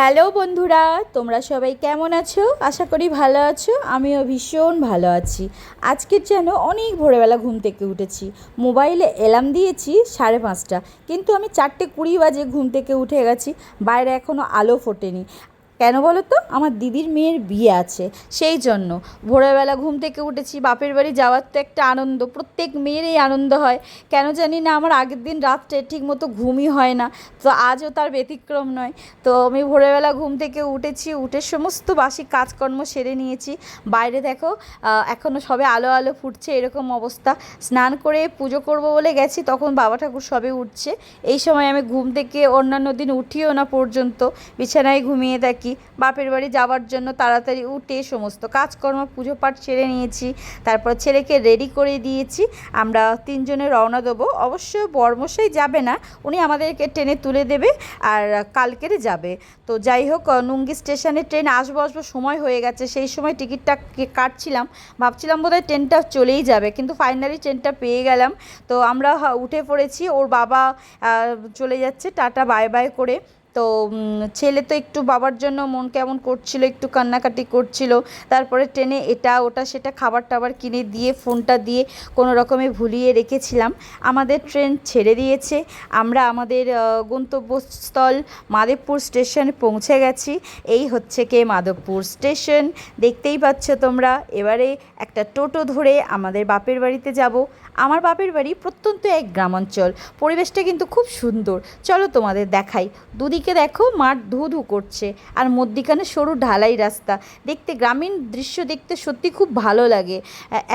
Hello বন্ধুরা, তোমরা সবাই কেমন আছো? আশা করি ভালো আছো, আমিও ভীষণ ভালো আছি। আজকের যেন অনেক ভোরবেলা ঘুম থেকে উঠেছি। মোবাইলে অ্যালার্ম দিয়েছি সাড়ে পাঁচটা, কিন্তু আমি চারটে কুড়ি বাজে ঘুম থেকে উঠে গেছি, বাইরে এখনও আলো ফোটেনি। কেন বলো তো? আমার দিদির মেয়ের বিয়ে আছে। সেই জন্য ভোরবেলা ঘুম থেকে উঠেছি, বাপের বাড়ি যাওয়ার তো একটা আনন্দ, প্রত্যেক মেয়েরই আনন্দ হয়। কেন জানি না, আমার আগের দিন রাত্রে ঠিক মতো ঘুমই হয় না, তো আজও তার ব্যতিক্রম নয়। তো আমি ভোরবেলা ঘুম থেকে উঠেছি, উঠে সমস্ত বাসি কাজকর্ম সেরে নিয়েছি। বাইরে দেখো এখনও সবে আলো আলো ফুটছে, এরকম অবস্থা। স্নান করে পুজো করব বলে গেছি, তখন বাবা ঠাকুর সবে উঠছে। এই সময় আমি ঘুম থেকে অন্যান্য দিন উঠিও না পর্যন্ত, বিছানায় ঘুমিয়ে থাকি। বাপের বাড়ি যাওয়ার জন্য তাড়াতাড়ি উঠে সমস্ত কাজকর্ম পুজো পাঠ সেরে নিয়েছি। তারপর ছেলেকে রেডি করে দিয়েছি। আমরা তিনজনে রওনা দেবো। অবশ্য বর্মশাই যাবে না, উনি আমাদেরকে ট্রেনে তুলে দেবে আর কালকের যাবে। তো যাই হোক নুঙ্গি স্টেশনে ট্রেন আসব আসব সময় হয়ে গেছে। সেই সময় টিকিটটা কাটছিলাম। ভাবছিলাম বোধহয় ট্রেনটা চলেই যাবে, কিন্তু ফাইনালি ট্রেনটা পেয়ে গেলাম। তো আমরা উঠে পড়েছি। ওর বাবা চলে যাচ্ছে। টাটা বাই বাই করে। তো ছেলে তো একটু বাবার জন্য মন কেমন করছিল, একটু কান্নাকাটি করছিল। তারপরে ট্রেনে এটা, ওটা, সেটা খাবার টাবার কিনে দিয়ে, ফোনটা দিয়ে কোনো রকমে ভুলিয়ে রেখেছিলাম। আমাদের ট্রেন ছেড়ে দিয়েছে। আমরা আমাদের গন্তব্যস্থল মাধবপুর স্টেশনে পৌঁছে গেছি। এই হচ্ছে কে মাধবপুর স্টেশন। দেখতেই পাচ্ছ তোমরা, এবারে একটা টোটো ধরে আমাদের বাপের বাড়িতে যাব। আমার বাপের বাড়ি প্রত্যন্ত এক গ্রামাঞ্চল। পরিবেশটা কিন্তু খুব সুন্দর। চলো তোমাদের দেখাই। দুদিকে দেখো মাঠ ধু ধু করছে আর মধ্যিখানে সরু ঢালাই রাস্তা। দেখতে গ্রামীণ দৃশ্য দেখতে সত্যি খুব ভালো লাগে।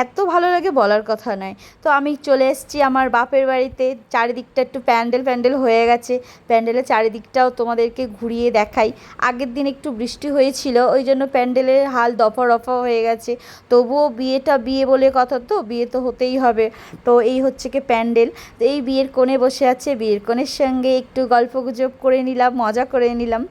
এত ভালো লাগে বলার কথা নয়। তো আমি চলে এসেছি আমার বাপের বাড়িতে। চারিদিকটা একটু প্যান্ডেল প্যান্ডেল হয়ে গেছে। প্যান্ডেলের চারিদিকটাও তোমাদেরকে ঘুরিয়ে দেখাই। আগের দিন একটু বৃষ্টি হয়েছিল, ওই জন্য প্যান্ডেলের হাল দফা রফা হয়ে গেছে। তবুও বিয়েটা বিয়ে বলে কথা তো, বিয়ে তো হতেই হবে। তো এই হচ্ছে কি প্যান্ডেল। তো এই বিয়ের কোণে বসে আছে, বিয়ের কোণের সঙ্গে একটু গল্প গুজব করে নিলাম। মজা করে নিলাম।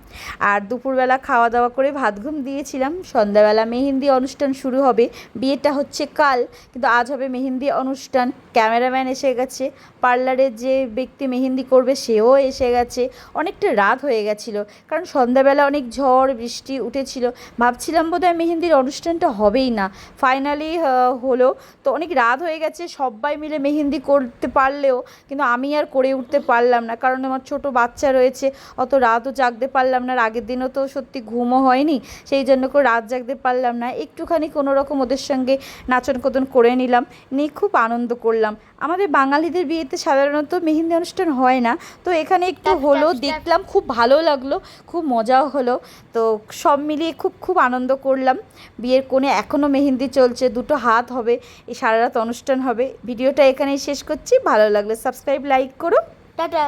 আর দুপুরবেলা খাওয়া দাওয়া করে ভাত ঘুম দিয়েছিলাম। সন্ধ্যাবেলা মেহেন্দি অনুষ্ঠান শুরু হবে। বিয়েটা হচ্ছে কাল, কিন্তু আজ হবে মেহেন্দি অনুষ্ঠান। ক্যামেরাম্যান এসে গেছে। পার্লারের যে ব্যক্তি মেহেন্দি করবে, সেও এসে গেছে। অনেকটা রাত হয়ে গেছিল, কারণ সন্ধ্যাবেলা অনেক ঝড়, বৃষ্টি উঠেছিল। ভাবছিলাম বোধহয় মেহেন্দির অনুষ্ঠানটা হবেই না। ফাইনালি হলো। তো অনেক রাত হয়ে গেছে সবাই মিলে মেহেন্দি করতে পারলেও, কিন্তু আমি আর করে উঠতে পারলাম না, কারণ আমার ছোট বাচ্চা রয়েছে। অত রাতও জাগতে পারলাম না আর আগের দিনও তো সত্যি ঘুমও হয়নি সেই জন্য করে রাত জাগতে পারলাম না। একটুখানি কোনো রকম ওদের সঙ্গে নাচন কোদন করে নিলাম নিয়ে খুব আনন্দ করলাম। আমাদের বাঙালিদের বিয়েতে সাধারণত মেহেন্দি অনুষ্ঠান হয় না তো এখানে একটু হলো দেখলাম খুব ভালো লাগল খুব মজাও হলো তো সব মিলিয়ে খুব খুব আনন্দ করলাম। বিয়ের কোণে এখনও মেহেন্দি চলছে দুটো হাত হবে এই সারা রাত অনুষ্ঠান হবে। ভিডিওটা এখানেই শেষ করছি ভালো লাগলে সাবস্ক্রাইব লাইক করো। টাটা।